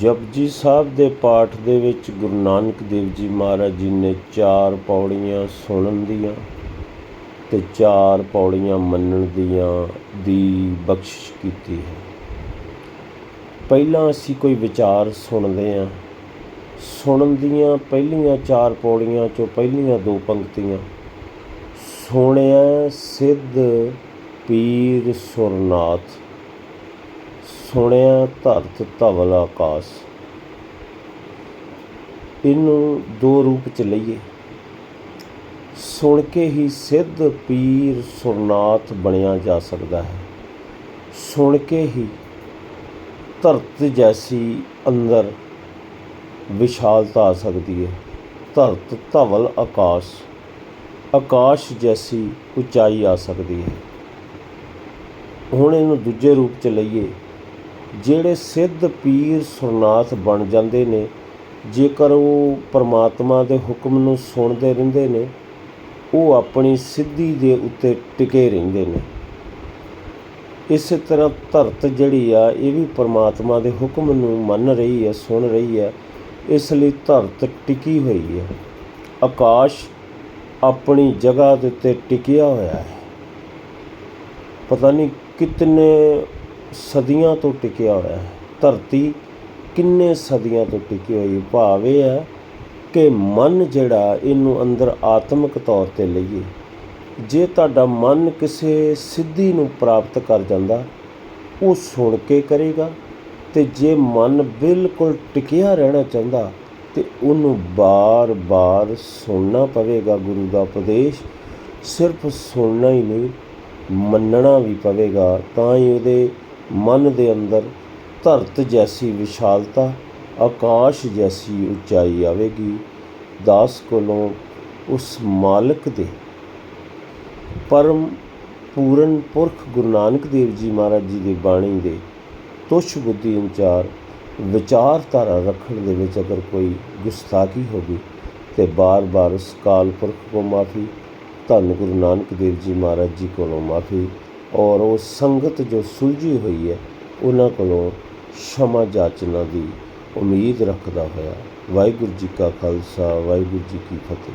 ਜਪਜੀ ਸਾਹਿਬ ਦੇ ਪਾਠ ਦੇ ਵਿੱਚ ਗੁਰੂ ਨਾਨਕ ਦੇਵ ਜੀ ਮਹਾਰਾਜ ਜੀ ਨੇ ਚਾਰ ਪੌੜੀਆਂ ਸੁਣਨ ਦੀਆਂ ਤੇ ਚਾਰ ਪੌੜੀਆਂ ਮੰਨਣ ਦੀਆਂ ਦੀ ਬਖਸ਼ਿਸ਼ ਕੀਤੀ ਹੈ। ਪਹਿਲਾਂ ਅਸੀਂ ਕੋਈ ਵਿਚਾਰ ਸੁਣਦੇ ਹਾਂ। ਸੁਣਨ ਦੀਆਂ ਪਹਿਲੀਆਂ ਚਾਰ ਪੌੜੀਆਂ ਚੋਂ ਪਹਿਲੀਆਂ ਦੋ ਪੰਕਤੀਆਂ, ਸੁਣਿਆ ਸਿੱਧ ਪੀਰ ਸੁਰਨਾਥ। ਸੁਣਿਆ ਧਰਤ ਧਵਲ ਆਕਾਸ। ਇਹਨੂੰ ਦੋ ਰੂਪ ਚ ਲਈਏ। ਸੁਣ ਕੇ ਹੀ ਸਿੱਧ ਪੀਰ ਸੁਰਨਾਥ ਬਣਿਆ ਜਾ ਸਕਦਾ ਹੈ। ਸੁਣ ਕੇ ਹੀ ਧਰਤ ਜੈਸੀ ਅੰਦਰ ਵਿਸ਼ਾਲਤਾ ਆ ਸਕਦੀ ਹੈ। ਧਰਤ ਧਵਲ ਆਕਾਸ਼। ਆਕਾਸ਼ ਜੈਸੀ ਉਚਾਈ ਆ ਸਕਦੀ ਹੈ। ਹੁਣ ਇਹਨੂੰ ਦੂਜੇ ਰੂਪ ਚ ਲਈਏ। ਜਿਹੜੇ ਸਿੱਧ ਪੀਰ ਸੁਰਨਾਥ ਬਣ ਜਾਂਦੇ ਨੇ, ਜੇਕਰ ਉਹ ਪਰਮਾਤਮਾ ਦੇ ਹੁਕਮ ਨੂੰ ਸੁਣਦੇ ਰਹਿੰਦੇ ਨੇ, ਉਹ ਆਪਣੀ ਸਿੱਧੀ ਦੇ ਉੱਤੇ ਟਿਕੇ ਰਹਿੰਦੇ ਨੇ। ਇਸੇ ਤਰ੍ਹਾਂ ਧਰਤ ਜਿਹੜੀ ਆ, ਇਹ ਵੀ ਪਰਮਾਤਮਾ ਦੇ ਹੁਕਮ ਨੂੰ ਮੰਨ ਰਹੀ ਹੈ, ਸੁਣ ਰਹੀ ਹੈ, ਇਸ ਲਈ ਧਰਤ ਟਿਕੀ ਹੋਈ ਹੈ। ਆਕਾਸ਼ ਆਪਣੀ ਜਗ੍ਹਾ ਦੇ ਉੱਤੇ ਟਿਕਿਆ ਹੋਇਆ ਹੈ। ਪਤਾ ਨਹੀਂ ਕਿਤਨੇ ਸਦੀਆਂ ਤੋਂ ਟਿਕਿਆ ਹੋਇਆ ਹੈ। ਧਰਤੀ ਕਿੰਨੇ ਸਦੀਆਂ ਤੋਂ ਟਿਕੀ ਹੋਈ ਭਾਵ ਇਹ ਹੈ ਕਿ ਮਨ ਜਿਹੜਾ ਇਹਨੂੰ ਅੰਦਰ ਆਤਮਿਕ ਤੌਰ ਤੇ ਲਈਏ। ਜੇ ਤੁਹਾਡਾ ਮਨ ਕਿਸੇ ਸਿੱਧੀ ਨੂੰ ਪ੍ਰਾਪਤ ਕਰ ਜਾਂਦਾ, ਉਹ ਸੁਣ ਕੇ ਕਰੇਗਾ ਤੇ ਜੇ ਮਨ ਬਿਲਕੁਲ ਟਿਕਿਆ ਰਹਿਣਾ ਚਾਹੁੰਦਾ ਤੇ ਉਹਨੂੰ ਬਾਰ-ਬਾਰ ਸੁਣਨਾ ਪਵੇਗਾ। ਗੁਰੂ ਦਾ ਉਪਦੇਸ਼ ਸਿਰਫ ਸੁਣਨਾ ਹੀ ਨਹੀਂ, ਮੰਨਣਾ ਵੀ ਪਵੇਗਾ। ਤਾਂ ਹੀ ਉਹਦੇ ਮਨ ਦੇ ਅੰਦਰ ਧਰਤ ਜੈਸੀ ਵਿਸ਼ਾਲਤਾ, ਆਕਾਸ਼ ਜੈਸੀ ਉਚਾਈ ਆਵੇਗੀ। ਦਾਸ ਕੋਲੋਂ ਉਸ ਮਾਲਕ ਦੇ ਪਰਮ ਪੂਰਨ ਪੁਰਖ ਗੁਰੂ ਨਾਨਕ ਦੇਵ ਜੀ ਮਹਾਰਾਜ ਜੀ ਦੀ ਬਾਣੀ ਦੇ ਤੁਸ਼ ਬੁੱਧੀ ਵਿਚਾਰ ਵਿਚਾਰਧਾਰਾ ਰੱਖਣ ਦੇ ਵਿੱਚ ਅਗਰ ਕੋਈ ਗੁਸਤਾਖੀ ਹੋਵੇ ਗਈ ਤੇ ਬਾਰ-ਬਾਰ ਉਸ ਕਾਲ ਪੁਰਖ ਕੋ ਮਾਫੀ, ਧੰਨ ਗੁਰੂ ਨਾਨਕ ਦੇਵ ਜੀ ਮਹਾਰਾਜ ਜੀ ਕੋਲੋਂ ਮਾਫੀ ਔਰ ਉਹ ਸੰਗਤ ਜੋ ਸੁਲਝੀ ਹੋਈ ਹੈ, ਉਹਨਾਂ ਕੋਲੋਂ ਸ਼ਮਾ ਜਾਚਨਾ ਦੀ ਉਮੀਦ ਰੱਖਦਾ ਹੋਇਆ। ਵਾਹਿਗੁਰੂ ਜੀ ਕਾ ਖਾਲਸਾ, ਵਾਹਿਗੁਰੂ ਜੀ ਕੀ ਫਤਿਹ।